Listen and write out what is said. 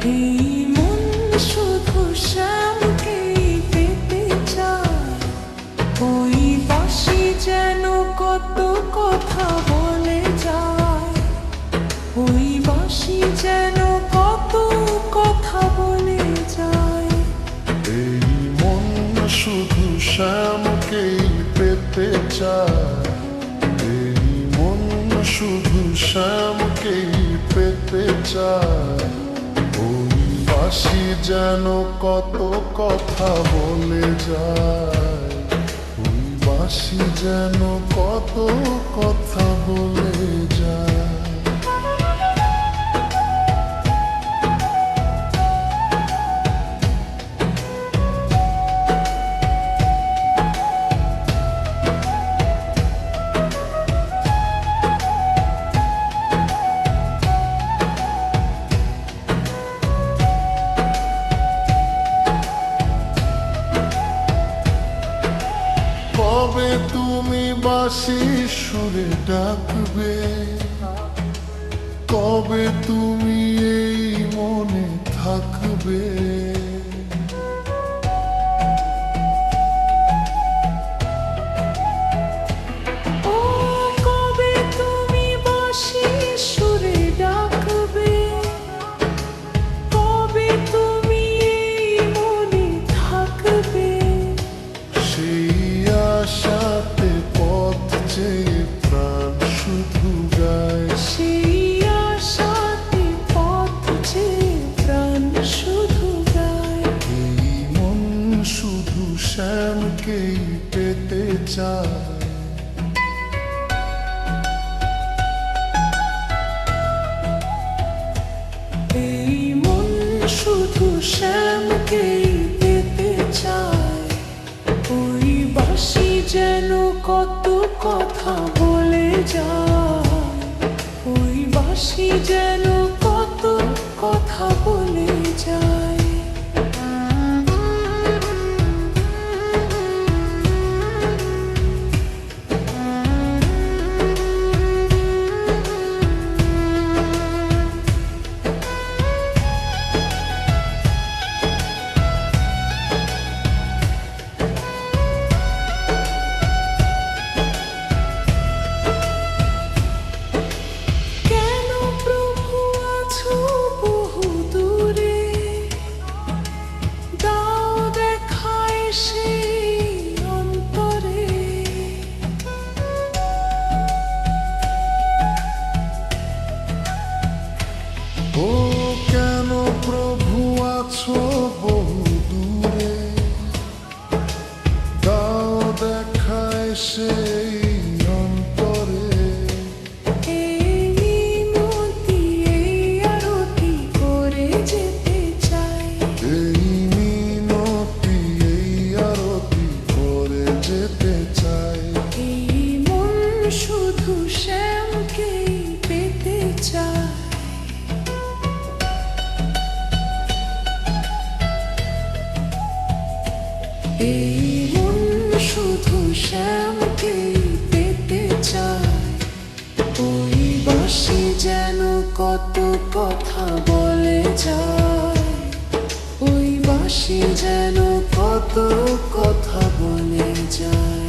Hey এই মন শুধু শ্যামকেই পেতে চায়। ওই বাসি যেন কত কথা বলে যায়। ওই বাসি যেন কত কথা বলে যায়। বাসি সুরে ডাকবে। কবে তুমি এই মনে থাকবে। চায় মন শুধু চায় যেন কত কথা বলে যায়। ওই বাঁশি যেন শুধু শ্যামকে পেতে চায়। বাসি যেন কত কথা বলে যায়। ওই বাসি যেন কত কথা বলে যায়।